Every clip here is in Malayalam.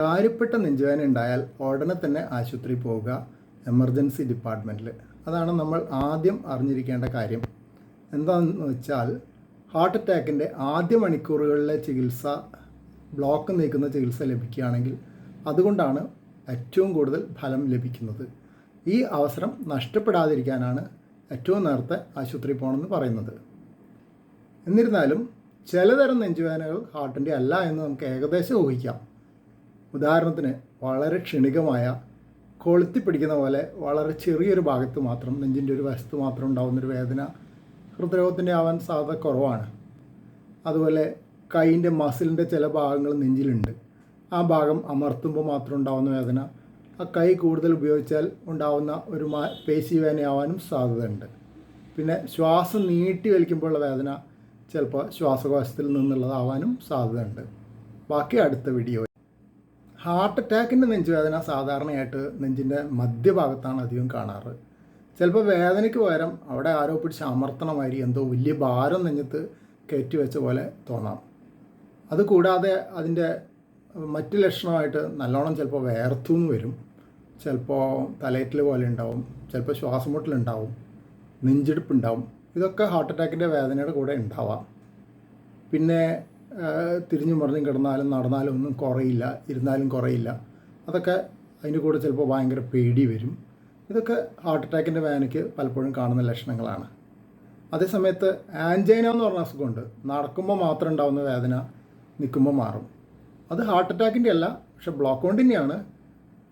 കാര്യപ്പെട്ട നെഞ്ചുവേദന ഉണ്ടായാൽ ഉടനെ തന്നെ ആശുപത്രി പോവുക എമർജൻസി ഡിപ്പാർട്ട്മെന്റിൽ അതാണ് നമ്മൾ ആദ്യം അറിഞ്ഞിരിക്കേണ്ട കാര്യം. എന്താണെന്ന് വെച്ചാൽ ഹാർട്ട് അറ്റാക്കിന്റെ ആദ്യ മണിക്കൂറുകളിലെ ചികിത്സ ബ്ലോക്ക് നീക്കുന്ന ചികിത്സ ലഭിക്കുകയാണെങ്കിൽ അതുകൊണ്ടാണ് ഏറ്റവും കൂടുതൽ ഫലം ലഭിക്കുന്നത്. ഈ അവസരം നഷ്ടപ്പെടാതിരിക്കാനാണ് ഏറ്റവും നേരത്തെ ആശുപത്രി പോകണമെന്ന് പറയുന്നത്. എന്നിരുന്നാലും ചിലതരം നെഞ്ചുവേദനകൾ ഹാർട്ടിന്റെ അല്ല എന്ന് നമുക്ക് ഏകദേശം ഊഹിക്കാം. ഉദാഹരണത്തിന് വളരെ ക്ഷണികമായ കൊളുത്തി പിടിക്കുന്ന പോലെ വളരെ ചെറിയൊരു ഭാഗത്ത് മാത്രം നെഞ്ചിന്റെ ഒരു വശത്ത് മാത്രം ഉണ്ടാകുന്നൊരു വേദന ഹൃദ്രോഗത്തിന്റെ ആവാൻ സാധ്യത കുറവാണ്. അതുപോലെ കൈയിന്റെ മസിലിന്റെ ചില ഭാഗങ്ങൾ നെഞ്ചിലുണ്ട്. ആ ഭാഗം അമർത്തുമ്പോൾ മാത്രം ഉണ്ടാകുന്ന വേദന ആ കൈ കൂടുതൽ ഉപയോഗിച്ചാൽ ഉണ്ടാകുന്ന ഒരു മാ പേശി വേദനയാവാനും സാധ്യതയുണ്ട്. പിന്നെ ശ്വാസം നീട്ടി വലിക്കുമ്പോഴുള്ള വേദന ചിലപ്പോൾ ശ്വാസകോശത്തിൽ നിന്നുള്ളതാവാനും സാധ്യതയുണ്ട്. ബാക്കി അടുത്ത വീഡിയോ ഹാർട്ട് അറ്റാക്കിന്റെ നെഞ്ചുവേദന സാധാരണയായിട്ട് നെഞ്ചിന്റെ മധ്യഭാഗത്താണ് അധികം കാണാറ്. ചിലപ്പോൾ വേദനയ്ക്ക് പകരം അവിടെ ആരോ പിടിച്ച് അമർത്തണമാതിരി എന്തോ വലിയ ഭാരം നെഞ്ഞത്ത് കയറ്റി വെച്ച പോലെ തോന്നാം. അതുകൂടാതെ അതിന്റെ മറ്റ് ലക്ഷണമായിട്ട് നല്ലോണം ചിലപ്പോൾ വേർത്തുനിന്ന് വരും. ചിലപ്പോൾ തലയറ്റൽ പോലെ ഉണ്ടാവും ചിലപ്പോൾ ശ്വാസമുട്ടലുണ്ടാവും നെഞ്ചെടുപ്പുണ്ടാവും ഇതൊക്കെ ഹാർട്ട് അറ്റാക്കിന്റെ വേദനയുടെ കൂടെ ഉണ്ടാവാം. പിന്നെ തിരിഞ്ഞു മറിഞ്ഞും കിടന്നാലും നടന്നാലും ഒന്നും കുറയില്ല ഇരുന്നാലും കുറയില്ല. അതൊക്കെ അതിന്റെ കൂടെ ചിലപ്പോൾ ഭയങ്കര പേടി വരും. ഇതൊക്കെ ഹാർട്ട് അറ്റാക്കിന്റെ വേദനയ്ക്ക് പലപ്പോഴും കാണുന്ന ലക്ഷണങ്ങളാണ്. അതേസമയത്ത് ആൻജൈന എന്ന് പറഞ്ഞ അസുഖമുണ്ട്. നടക്കുമ്പോൾ മാത്രം ഉണ്ടാകുന്ന വേദന നിൽക്കുമ്പോൾ മാറും. അത് ഹാർട്ട് അറ്റാക്കിന്റെ അല്ല പക്ഷെ ബ്ലോക്ക് കൊണ്ടിന്റെയാണ്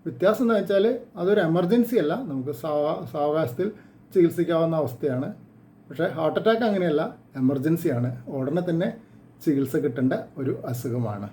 വ്യത്യാസം എന്ന് വെച്ചാൽ അതൊരു എമർജൻസി അല്ല. നമുക്ക് സാവ സാവകാശത്തിൽ ചികിത്സിക്കാവുന്ന അവസ്ഥയാണ്. പക്ഷേ ഹാർട്ട് അറ്റാക്ക് അങ്ങനെയല്ല എമർജൻസിയാണ് ഉടനെ തന്നെ ചികിത്സ കിട്ടേണ്ട ഒരു അസുഖമാണ്.